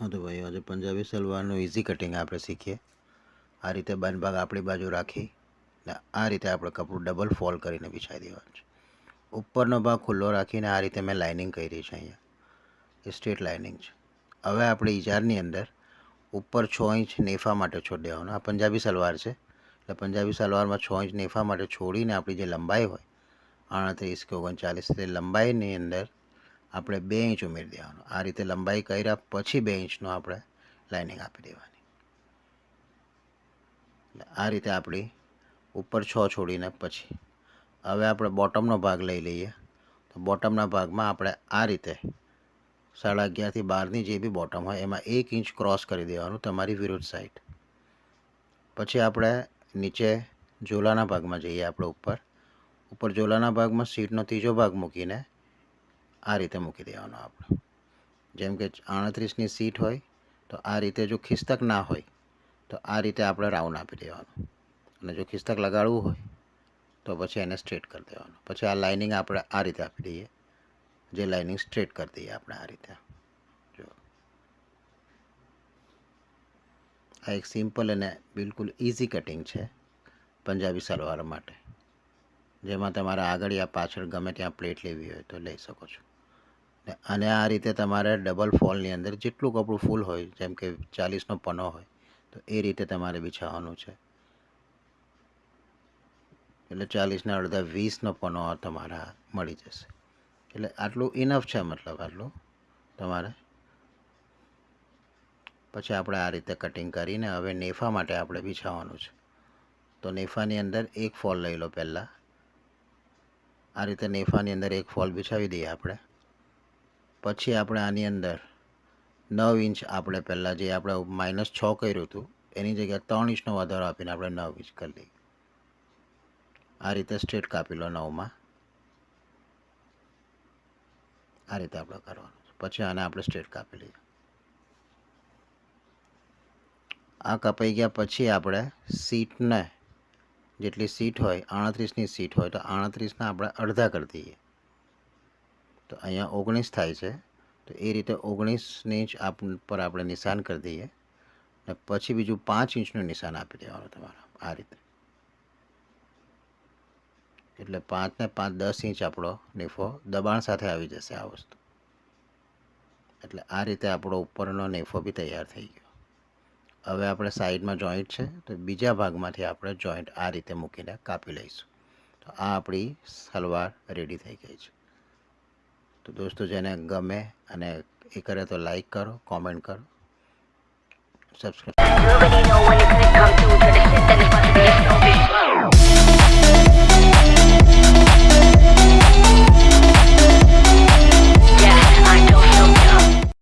હા તો ભાઈ, આજે પંજાબી સલવારનું ઇઝી કટિંગ આપણે શીખીએ. આ રીતે બંધ ભાગ આપણી બાજુ રાખી ને આ રીતે આપણે કપડું ડબલ ફોલ્ડ કરીને બિછાવી દેવાનું છે. ઉપરનો ભાગ ખુલ્લો રાખીને આ રીતે મેં લાઇનિંગ કરી છે અહીંયા. સ્ટ્રેટ લાઇનિંગ છે. હવે આપણે ઇજારની અંદર ઉપર છ ઇંચ નેફા માટે છોડી દેવાનો. આ પંજાબી સલવાર છે. એટલે પંજાબી સલવારમાં છ ઇંચ નેફા માટે છોડીને આપણી જે લંબાઈ હોય આડત્રીસ કે ઓગણચાલીસ, તે લંબાઈની અંદર આપણે બે ઇંચ ઉમેરી દેવાનું. આ રીતે લંબાઈ કર્યા પછી બે ઇંચનું આપણે લાઇનિંગ આપી દેવાની. આ રીતે આપણી ઉપર છ છોડીને પછી. હવે આપણે બોટમનો ભાગ લઈ લઈએ. તો બોટમના ભાગમાં આપણે આ રીતે સાડા અગિયારથી બારની જે બી બોટમ હોય એમાં એક ઇંચ ક્રોસ કરી દેવાનું તમારી વિરુદ્ધ સાઈડ. પછી આપણે નીચે ઝોલાના ભાગમાં જઈએ આપણે ઉપર. ઉપર ઝોલાના ભાગમાં સીટનો ત્રીજો ભાગ મૂકીને આ રીતે મૂકી દેવાનો આપણે. જેમ કે આડત્રીસની સીટ હોય, તો આ રીતે જો ખિસ્તક ના હોય, તો આ રીતે આપણે રાઉન્ડ આપી દેવાનું. અને જો ખિસ્તક લગાડવું હોય, તો પછી એને સ્ટ્રેટ કરી દેવાનું. પછી આ લાઇનિંગ આપણે આ રીતે આપી દઈએ. જે લાઇનિંગ સ્ટ્રેટ કરી દઈએ આપણે આ રીતે. જો. આ એક સિમ્પલ અને બિલકુલ ઇઝી કટિંગ છે પંજાબી સલવાર માટે. જેમાં તમારે આગળ યા પાછળ ગમે ત્યાં પ્લેટ લેવી હોય તો લઈ શકો છો. અને આ રીતે તમારે ડબલ ફોલની અંદર જેટલું કપડું ફૂલ હોય, જેમ કે ચાલીસનો પનો હોય, તો એ રીતે તમારે બિછાવવાનું છે. એટલે ચાલીસના અડધા વીસનો પનો તમારા મળી જશે. એટલે આટલું ઇનફ છે મતલબ આટલું તમારે. પછી આપણે આ રીતે કટિંગ કરીને હવે નેફા માટે આપણે બિછાવવાનું છે. તો નેફાની અંદર એક ફોલ લઈ લો પહેલાં. આ રીતે નેફાની અંદર એક ફોલ બિછાવી દઈએ આપણે. પછી આપણે આની અંદર નવ ઇંચ આપણે પહેલાં જે આપણે માઇનસ છ કર્યું હતું, એની જગ્યાએ ત્રણ ઇંચનો વધારો આપીને આપણે નવ ઇંચ કરી લઈએ આ રીતે સ્ટ્રેટ કાપી લો નવમાં. આ રીતે આપણે કરવાનું પછી આને આપણે સ્ટ્રેટ કાપી લઈએ. આ કપાઈ ગયા પછી આપણે સીટને જેટલી સીટ હોય, આડત્રીસની સીટ હોય, તો આડત્રીસના આપણે અડધા કરી દઈએ. તો અહીંયા ઓગણીસ થાય છે. તો એ રીતે ઓગણીસની ઇંચ આપ પર આપણે નિશાન કરી દઈએ. ને પછી બીજું પાંચ ઇંચનું નિશાન આપી દેવાનું તમારે આ રીતે. એટલે પાંચ ને પાંચ દસ ઇંચ આપણો નેફો દબાણ સાથે આવી જશે આ વસ્તુ. એટલે આ રીતે આપણો ઉપરનો નેફો બી તૈયાર થઈ ગયો. હવે આપણે સાઈડમાં જોઈન્ટ છે. તો બીજા ભાગમાંથી આપણે જોઈન્ટ આ રીતે મૂકીને કાપી લઈશું. તો આ આપણી સલવાર રેડી થઈ ગઈ છે. તો દોસ્તો જેને ગમે અને એ કરે તો લાઈક કરો કોમેન્ટ કરો. સબસ્ક્રાઈબ